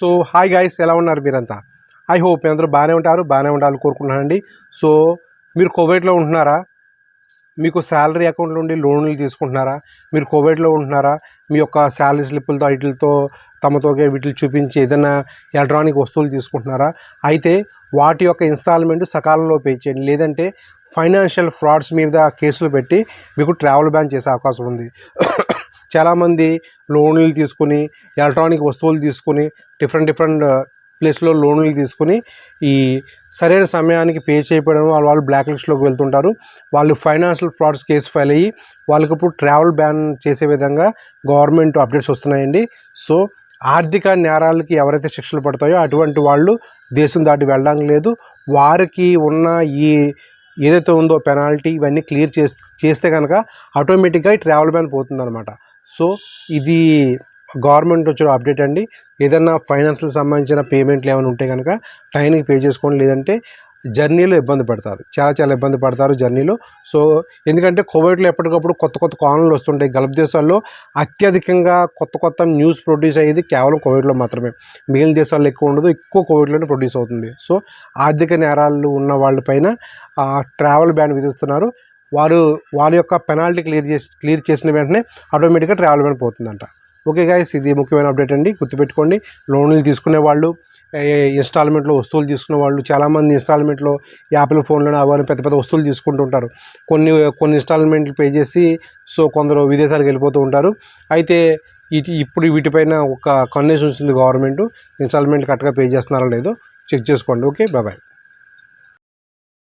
So hi guys ఎలా ఉన్నారు మీరంతా? ఐ హోప్ అందరూ బాగానే ఉంటారు బాగానే ఉండాలని కోరుకుంటున్నానండి. సో మీరు కోవిడ్లో ఉంటున్నారా? మీకు శాలరీ అకౌంట్ నుండి లోన్లు తీసుకుంటున్నారా? మీరు కోవిడ్లో ఉంటున్నారా? మీ యొక్క శాలరీ స్లిప్పులతో వీటితో తమతో వీటిని చూపించి ఏదైనా ఎలక్ట్రానిక్ వస్తువులు తీసుకుంటున్నారా? అయితే వాటి యొక్క ఇన్స్టాల్మెంట్ సకాలంలో పే చేయండి. లేదంటే ఫైనాన్షియల్ ఫ్రాడ్స్ మీద కేసులు పెట్టి మీకు ట్రావెల్ బ్యాన్ చేసే అవకాశం ఉంది. చాలామంది లోన్లు తీసుకుని ఎలక్ట్రానిక్ వస్తువులు తీసుకుని డిఫరెంట్ డిఫరెంట్ ప్లేస్లో లోన్లు తీసుకుని ఈ సరైన సమయానికి పే చేయడం వాళ్ళు వాళ్ళు బ్లాక్ లిస్ట్లోకి వెళ్తుంటారు. వాళ్ళు ఫైనాన్షియల్ ఫ్రాడ్స్ కేసు ఫైల్ అయ్యి వాళ్ళకి ఇప్పుడు ట్రావెల్ బ్యాన్ చేసే విధంగా గవర్నమెంట్ అప్డేట్స్ వస్తున్నాయండి. సో ఆర్థిక నేరాలకి ఎవరైతే శిక్షలు పడతాయో అటువంటి వాళ్ళు దేశం దాటి వెళ్ళడం లేదు. వారికి ఉన్న ఈ ఏదైతే ఉందో పెనాల్టీ ఇవన్నీ క్లియర్ చేస్తే కనుక ఆటోమేటిక్గా ఈ ట్రావెల్ బ్యాన్ పోతుందన్నమాట. సో ఇది గవర్నమెంట్ వచ్చిన అప్డేట్ అండి. ఏదైనా ఫైనాన్షియల్ సంబంధించిన పేమెంట్లు ఏమైనా ఉంటే కనుక టైంకి పే చేసుకోండి. లేదంటే జర్నీలో ఇబ్బంది పడతారు. చాలా చాలా ఇబ్బంది పడతారు జర్నీలో. సో ఎందుకంటే కోవిడ్లో ఎప్పటికప్పుడు కొత్త కొత్త కాలనీలు వస్తుంటాయి. గల్ఫ్ దేశాల్లో అత్యధికంగా కొత్త కొత్త న్యూస్ ప్రొడ్యూస్ అయ్యేది కేవలం కోవిడ్లో మాత్రమే. మిగిలిన దేశాల్లో ఎక్కువ ఉండదు. ఎక్కువ కోవిడ్లోనే ప్రొడ్యూస్ అవుతుంది. సో ఆర్థిక నేరాలు ఉన్న వాళ్ళపైన ట్రావెల్ బ్యాన్ విధిస్తున్నారు. వారు వారి యొక్క పెనాల్టీ క్లియర్ చేసి క్లియర్ చేసిన వెంటనే ఆటోమేటిక్గా ట్రావెల్ బ్యాన్ పోతుందంట. ఓకే గాయస్ ఇది ముఖ్యమైన అప్డేట్ అండి. గుర్తుపెట్టుకోండి లోన్లు తీసుకునే వాళ్ళు ఇన్స్టాల్మెంట్లో వస్తువులు తీసుకునే వాళ్ళు చాలామంది ఇన్స్టాల్మెంట్లో యాపిల్ ఫోన్లో అవన్నీ పెద్ద పెద్ద వస్తువులు తీసుకుంటూ ఉంటారు. కొన్ని కొన్ని ఇన్స్టాల్మెంట్లు పే చేసి సో కొందరు విదేశాలకు వెళ్ళిపోతూ ఉంటారు. అయితే ఇటు ఇప్పుడు వీటిపైన ఒక కన్నేషన్ ఉంది గవర్నమెంట్. ఇన్స్టాల్మెంట్ కరెక్ట్గా పే చేస్తున్నారో లేదో చెక్ చేసుకోండి. Okay bye